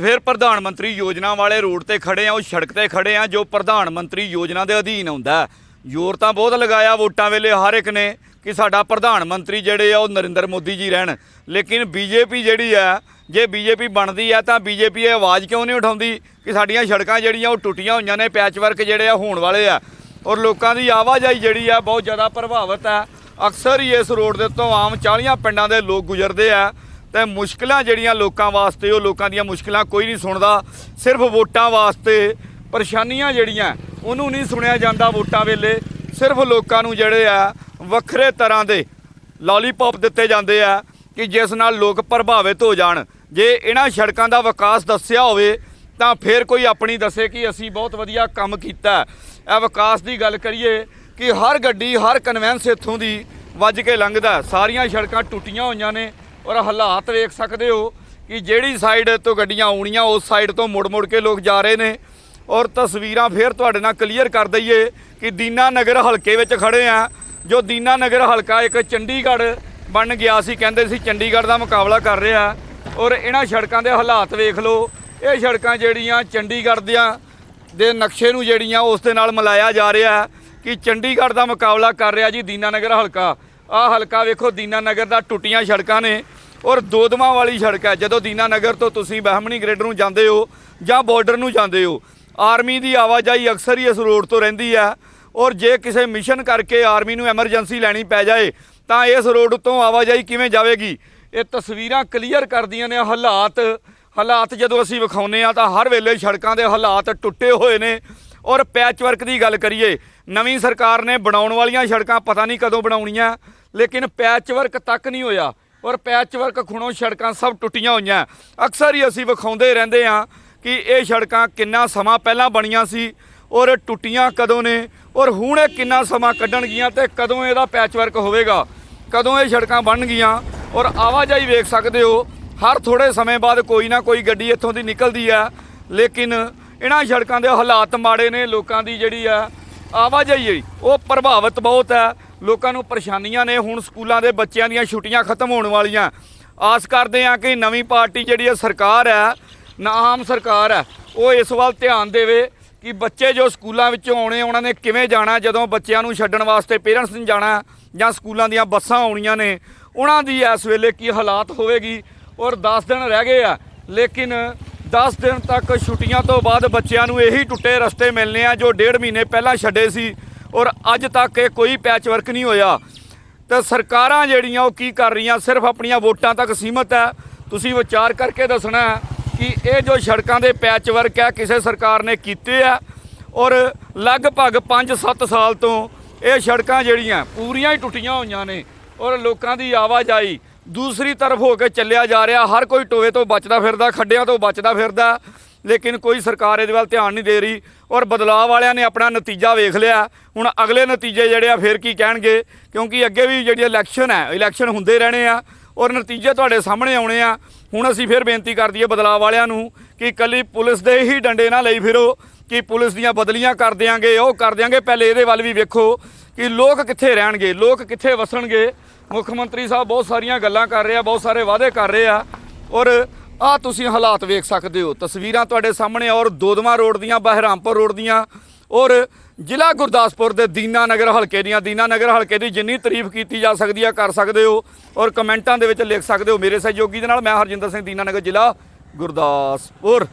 ਫਿਰ ਪ੍ਰਧਾਨ ਮੰਤਰੀ ਯੋਜਨਾ ਵਾਲੇ ਰੋਡ ਤੇ ਖੜੇ ਆ, ਉਹ ਸੜਕ ਤੇ ਖੜੇ ਆ, ਜੋ ਪ੍ਰਧਾਨ ਮੰਤਰੀ ਯੋਜਨਾ ਦੇ ਅਧੀਨ ਆਉਂਦਾ ਜ਼ੋਰ ਤਾਂ ਬਹੁਤ ਲਗਾਇਆ ਵੋਟਾਂ ਵੇਲੇ ਹਰ ਇੱਕ ਨੇ ਕਿ ਸਾਡਾ ਪ੍ਰਧਾਨ ਮੰਤਰੀ ਜਿਹੜੇ ਆ, ਉਹ ਨਰਿੰਦਰ ਮੋਦੀ ਜੀ ਰਹਿਣ। ਲੇਕਿਨ ਬੀਜੇਪੀ ਜਿਹੜੀ ਆ, ਜੇ ਬੀਜੇਪੀ ਬਣਦੀ ਆ ਤਾਂ ਬੀਜੇਪੀ ਇਹ ਆਵਾਜ਼ ਕਿਉਂ ਨਹੀਂ ਉਠਾਉਂਦੀ ਕਿ ਸਾਡੀਆਂ ਸੜਕਾਂ ਜਿਹੜੀਆਂ, ਉਹ ਟੁੱਟੀਆਂ ਹੋਈਆਂ ਨੇ ਪੈਚ ਵਰਕ ਜਿਹੜੇ ਆ, ਹੋਣ ਵਾਲੇ ਆ। ਔਰ ਲੋਕਾਂ ਦੀ ਆਵਾਜਾਈ ਜਿਹੜੀ ਆ, ਬਹੁਤ ਜ਼ਿਆਦਾ ਪ੍ਰਭਾਵਿਤ ਆ। ਅਕਸਰ ਹੀ ਇਸ ਰੋਡ ਦੇ ਉੱਤੋਂ ਆਮ 40 ਪਿੰਡਾਂ ਦੇ ਲੋਕ ਗੁਜ਼ਰਦੇ ਆ। ਤੇ ਮੁਸ਼ਕਲਾਂ ਜਿਹੜੀਆਂ ਲੋਕਾਂ ਵਾਸਤੇ, ਉਹ ਲੋਕਾਂ ਦੀਆਂ ਮੁਸ਼ਕਲਾਂ ਕੋਈ ਨਹੀਂ ਸੁਣਦਾ। ਸਿਰਫ ਵੋਟਾਂ ਵਾਸਤੇ ਪਰੇਸ਼ਾਨੀਆਂ ਜਿਹੜੀਆਂ, ਉਹਨੂੰ ਨਹੀਂ ਸੁਣਿਆ ਜਾਂਦਾ ਵੋਟਾਂ ਵੇਲੇ। ਸਿਰਫ ਲੋਕਾਂ ਨੂੰ ਜਿਹੜੇ ਆ, ਵੱਖਰੇ ਤਰ੍ਹਾਂ ਦੇ ਲਾਲੀਪੌਪ ਦਿੱਤੇ ਜਾਂਦੇ ਆ ਕਿ ਜਿਸ ਨਾਲ ਲੋਕ ਪ੍ਰਭਾਵਿਤ ਹੋ ਜਾਣ। ਜੇ ਇਹਨਾਂ ਸੜਕਾਂ ਦਾ ਵਿਕਾਸ ਦੱਸਿਆ ਹੋਵੇ, ਤਾਂ ਫਿਰ ਕੋਈ ਆਪਣੀ ਦੱਸੇ ਕਿ ਅਸੀਂ ਬਹੁਤ ਵਧੀਆ ਕੰਮ ਕੀਤਾ। ਇਹ ਵਿਕਾਸ ਦੀ ਗੱਲ ਕਰੀਏ ਕਿ ਹਰ ਗੱਡੀ, ਹਰ ਕਨਵੈਂਸ ਇੱਥੋਂ ਦੀ ਵੱਜ ਕੇ ਲੰਘਦਾ। ਸਾਰੀਆਂ ਸੜਕਾਂ ਟੁੱਟੀਆਂ ਹੋਈਆਂ ਨੇ। ਔਰ ਹਾਲਾਤ ਵੇਖ ਸਕਦੇ ਹੋ ਕਿ ਜਿਹੜੀ ਸਾਈਡ ਤੋਂ ਗੱਡੀਆਂ ਆਉਣੀਆਂ, ਉਸ ਸਾਈਡ ਤੋਂ ਮੁੜ-ਮੁੜ ਕੇ ਲੋਕ ਜਾ ਰਹੇ ਨੇ। ਔਰ ਤਸਵੀਰਾਂ ਫੇਰ ਤੁਹਾਡੇ ਨਾਲ ਕਲੀਅਰ ਕਰ ਦਈਏ ਕਿ ਦੀਨਾ ਨਗਰ ਹਲਕੇ ਵਿੱਚ ਖੜੇ ਆ। ਜੋ ਦੀਨਾ ਨਗਰ ਹਲਕਾ ਇੱਕ ਚੰਡੀਗੜ੍ਹ ਬਣ ਗਿਆ ਸੀ, ਕਹਿੰਦੇ ਸੀ ਚੰਡੀਗੜ੍ਹ ਦਾ ਮੁਕਾਬਲਾ ਕਰ ਰਿਹਾ। ਔਰ ਇਹਨਾਂ ਸੜਕਾਂ ਦੇ ਹਾਲਾਤ ਵੇਖ ਲਓ। ਇਹ ਸੜਕਾਂ ਜਿਹੜੀਆਂ ਚੰਡੀਗੜ੍ਹ ਦੀਆਂ ਦੇ ਨਕਸ਼ੇ ਨੂੰ ਜਿਹੜੀਆਂ ਉਸ ਦੇ ਨਾਲ ਮਿਲਾਇਆ ਜਾ ਰਿਹਾ ਕਿ ਚੰਡੀਗੜ੍ਹ ਦਾ ਮੁਕਾਬਲਾ ਕਰ ਰਿਹਾ ਜੀ ਦੀਨਾ ਨਗਰ ਹਲਕਾ। ਆਹ ਹਲਕਾ ਵੇਖੋ ਦੀਨਾ ਨਗਰ ਦਾ ਟੁੱਟੀਆਂ ਸੜਕਾਂ ਨੇ ਔਰ ਦੋਦਮਾ ਵਾਲੀ ਸੜਕ ਹੈ। ਜਦੋਂ ਦੀਨਾ ਨਗਰ ਤੋਂ ਤੁਸੀਂ ਬਹਿਮਣੀ ਗ੍ਰਿਡ ਨੂੰ ਜਾਂਦੇ ਹੋ ਜਾਂ ਬਾਰਡਰ ਨੂੰ ਜਾਂਦੇ ਹੋ, ਆਰਮੀ ਦੀ ਆਵਾਜਾਈ ਅਕਸਰ ਹੀ ਇਸ ਰੋਡ ਤੋਂ ਰਹਿੰਦੀ ਹੈ ਔਰ ਜੇ ਕਿਸੇ ਮਿਸ਼ਨ ਕਰਕੇ ਆਰਮੀ ਨੂੰ ਐਮਰਜੈਂਸੀ ਲੈਣੀ ਪੈ ਜਾਏ, ਤਾਂ ਇਸ ਰੋਡ ਤੋਂ ਆਵਾਜਾਈ ਕਿਵੇਂ ਜਾਵੇਗੀ? ਇਹ ਤਸਵੀਰਾਂ ਕਲੀਅਰ ਕਰਦੀਆਂ ਨੇ ਹਾਲਾਤ। ਹਾਲਾਤ ਜਦੋਂ ਅਸੀਂ ਵਿਖਾਉਨੇ ਆ ਤਾਂ ਹਰ ਵੇਲੇ ਸੜਕਾਂ ਦੇ ਹਾਲਾਤ ਟੁੱਟੇ ਹੋਏ ਨੇ। ਔਰ ਪੈਚਵਰਕ ਦੀ ਗੱਲ ਕਰੀਏ ਨਵੀਂ ਸਰਕਾਰ ਨੇ ਬਣਾਉਣ ਵਾਲੀਆਂ ਸੜਕਾਂ ਪਤਾ ਨਹੀਂ ਕਦੋਂ ਬਣਾਉਣੀਆਂ, ਲੇਕਿਨ ਪੈਚ ਵਰਕ ਤੱਕ ਨਹੀਂ ਹੋਇਆ। ਔਰ ਪੈਚ ਵਰਕ ਖੁਣੋਂ ਸੜਕਾਂ ਸਭ ਟੁੱਟੀਆਂ ਹੋਈਆਂ। ਅਕਸਰ ਹੀ ਅਸੀਂ ਵਿਖਾਉਂਦੇ ਰਹਿੰਦੇ ਆ ਕਿ ਇਹ ਸੜਕਾਂ ਕਿੰਨਾ ਸਮਾਂ ਪਹਿਲਾਂ ਬਣੀਆਂ ਸੀ ਔਰ ਟੁੱਟੀਆਂ ਕਦੋਂ ਨੇ, ਔਰ ਹੁਣ ਇਹ ਕਿੰਨਾ ਸਮਾਂ ਕੱਢਣਗੀਆਂ ਤੇ ਕਦੋਂ ਇਹਦਾ ਪੈਚ ਵਰਕ ਹੋਵੇਗਾ, ਕਦੋਂ ਇਹ ਸੜਕਾਂ ਬਣ ਔਰ ਆਵਾਜਾਈ ਵੇਖ ਸਕਦੇ ਹੋ, ਹਰ ਥੋੜੇ ਸਮੇਂ ਬਾਅਦ ਕੋਈ ਨਾ ਕੋਈ ਗੱਡੀ ਇੱਥੋਂ ਦੀ ਨਿਕਲਦੀ ਆ ਲੇਕਿਨ ਇਹਨਾਂ ਸੜਕਾਂ ਦੇ ਹਾਲਾਤ ਮਾੜੇ ਨੇ, ਲੋਕਾਂ ਦੀ ਜਿਹੜੀ ਆ ਆਵਾਜਾਈ ਹੈ ਉਹ ਪ੍ਰਭਾਵਿਤ ਬਹੁਤ ਹੈ। ਲੋਕਾਂ ਨੂੰ ਪਰੇਸ਼ਾਨੀਆਂ ਨੇ। ਹੁਣ ਸਕੂਲਾਂ ਦੇ ਬੱਚਿਆਂ ਦੀਆਂ ਛੁੱਟੀਆਂ ਖਤਮ ਹੋਣ ਵਾਲੀਆਂ। ਆਸ ਕਰਦੇ ਆ ਕਿ ਨਵੀਂ ਪਾਰਟੀ ਜਿਹੜੀ ਹੈ, ਸਰਕਾਰ ਹੈ ਨਾ ਆਮ ਸਰਕਾਰ ਹੈ, ਉਹ ਇਸ ਵੱਲ ਧਿਆਨ ਦੇਵੇ ਕਿ ਬੱਚੇ ਜੋ ਸਕੂਲਾਂ ਵਿੱਚੋਂ ਆਉਣੇ, ਉਹਨਾਂ ਨੇ ਕਿਵੇਂ ਜਾਣਾ, ਜਦੋਂ ਬੱਚਿਆਂ ਨੂੰ ਛੱਡਣ ਵਾਸਤੇ ਪੇਰੈਂਟਸ ਨੇ ਜਾਣਾ ਜਾਂ ਸਕੂਲਾਂ ਦੀਆਂ ਬੱਸਾਂ ਆਉਣੀਆਂ ਨੇ, ਉਹਨਾਂ ਦੀ ਇਸ ਵੇਲੇ ਕੀ ਹਾਲਾਤ ਹੋਵੇਗੀ? ਔਰ 10 ਦਿਨ ਰਹਿ ਗਏ ਆ, ਲੇਕਿਨ 10 ਦਿਨ ਤੱਕ ਛੁੱਟੀਆਂ ਤੋਂ ਬਾਅਦ ਬੱਚਿਆਂ ਨੂੰ ਇਹੀ ਟੁੱਟੇ ਰਸਤੇ ਮਿਲਨੇ ਆ ਜੋ ਡੇਢ ਮਹੀਨੇ ਪਹਿਲਾਂ ਛੱਡੇ ਸੀ ਔਰ ਅੱਜ ਤੱਕ ਇਹ ਕੋਈ ਪੈਚ ਵਰਕ ਨਹੀਂ ਹੋਇਆ। ਤੇ ਸਰਕਾਰਾਂ ਜਿਹੜੀਆਂ ਉਹ ਕੀ ਕਰ ਰਹੀਆਂ, ਸਿਰਫ ਆਪਣੀਆਂ ਵੋਟਾਂ ਤੱਕ ਸੀਮਤ ਹੈ। ਤੁਸੀਂ ਵਿਚਾਰ ਕਰਕੇ ਦੱਸਣਾ ਕਿ ਇਹ ਜੋ ਸੜਕਾਂ ਦੇ ਪੈਚ ਵਰਕ ਹੈ, ਕਿਸੇ ਸਰਕਾਰ ਨੇ ਕੀਤੇ ਆ ਔਰ ਲਗਭਗ 5-7 ਸਾਲ ਤੋਂ ਇਹ ਸੜਕਾਂ ਜਿਹੜੀਆਂ ਪੂਰੀਆਂ ਹੀ ਟੁੱਟੀਆਂ ਹੋਈਆਂ ਨੇ ਔਰ ਲੋਕਾਂ ਦੀ ਆਵਾਜਾਈ ਦੂਸਰੀ ਤਰਫ ਹੋ ਕੇ ਚੱਲਿਆ ਜਾ ਰਿਹਾ, ਹਰ ਕੋਈ ਟੋਏ ਤੋਂ ਬਚਦਾ ਫਿਰਦਾ, ਖੱਡਿਆਂ ਤੋਂ ਬਚਦਾ ਫਿਰਦਾ, ਲੇਕਿਨ ਕੋਈ ਸਰਕਾਰ ਇਹਦੇ ਵੱਲ ਧਿਆਨ ਨਹੀਂ ਦੇ ਰਹੀ ਔਰ ਬਦਲਾਅ ਵਾਲਿਆਂ ਨੇ ਆਪਣਾ ਨਤੀਜਾ ਵੇਖ ਲਿਆ। ਹੁਣ ਅਗਲੇ ਨਤੀਜੇ ਜਿਹੜੇ ਆ ਫੇਰ ਕੀ ਕਹਿਣਗੇ? ਕਿਉਂਕਿ ਅੱਗੇ ਵੀ ਜਿਹੜੀ ਇਲੈਕਸ਼ਨ ਹੈ, ਇਲੈਕਸ਼ਨ ਹੁੰਦੇ ਰਹਿਣੇ ਆ ਔਰ ਨਤੀਜੇ ਤੁਹਾਡੇ ਸਾਹਮਣੇ ਆਉਣੇ ਆ। ਹੁਣ ਅਸੀਂ ਫੇਰ ਬੇਨਤੀ ਕਰਦੀ ਹੈ ਬਦਲਾਅ ਵਾਲਿਆਂ ਨੂੰ ਕਿ ਇਕੱਲੀ ਪੁਲਿਸ ਦੇ ਹੀ ਡੰਡੇ ਨਾ ਲਈ ਫਿਰੋ। ਕਿ ਪੁਲਿਸ ਦੀਆਂ ਬਦਲੀਆਂ ਕਰ ਦਿਆਂਗੇ, ਉਹ ਕਰ ਦਿਆਂਗੇ। ਪਹਿਲੇ ਇਹਦੇ ਵੱਲ ਵੀ ਵੇਖੋ ਕਿ ਲੋਕ ਕਿੱਥੇ ਰਹਿਣਗੇ, ਲੋਕ ਕਿੱਥੇ ਵਸਣਗੇ। ਮੁੱਖ ਮੰਤਰੀ ਸਾਹਿਬ ਬਹੁਤ ਸਾਰੀਆਂ ਗੱਲਾਂ ਕਰ ਰਹੇ ਆ ਬਹੁਤ ਸਾਰੇ ਵਾਅਦੇ ਕਰ ਰਹੇ ਆ। ਔਰ ਆ ਤੁਸੀਂ ਹਾਲਾਤ ਵੇਖ ਸਕਦੇ ਹੋ। ਤਸਵੀਰਾਂ ਤੁਹਾਡੇ ਸਾਹਮਣੇ ਔਰ ਦੋਦਮਾ ਰੋਡ ਦੀਆਂ, ਬਹਿਰਾਮਪੁਰ ਰੋਡ ਦੀਆਂ। ਔਰ ਜ਼ਿਲ੍ਹਾ ਗੁਰਦਾਸਪੁਰ ਦੇ ਦੀਨਾ ਨਗਰ ਹਲਕੇ ਦੀਆਂ, ਦੀਨਾ ਨਗਰ ਹਲਕੇ ਦੀ ਜਿੰਨੀ ਤਾਰੀਫ ਕੀਤੀ ਜਾ ਸਕਦੀ ਆ, ਕਰ ਸਕਦੇ ਹੋ। ਔਰ ਕਮੈਂਟਾਂ ਦੇ ਵਿੱਚ ਲਿਖ ਸਕਦੇ ਹੋ ਮੇਰੇ ਸਹਿਯੋਗੀ ਦੇ ਨਾਲ, ਮੈਂ ਹਰਜਿੰਦਰ ਸਿੰਘ, ਦੀਨਾ ਨਗਰ ਜ਼ਿਲ੍ਹਾ ਗੁਰਦਾਸਪੁਰ।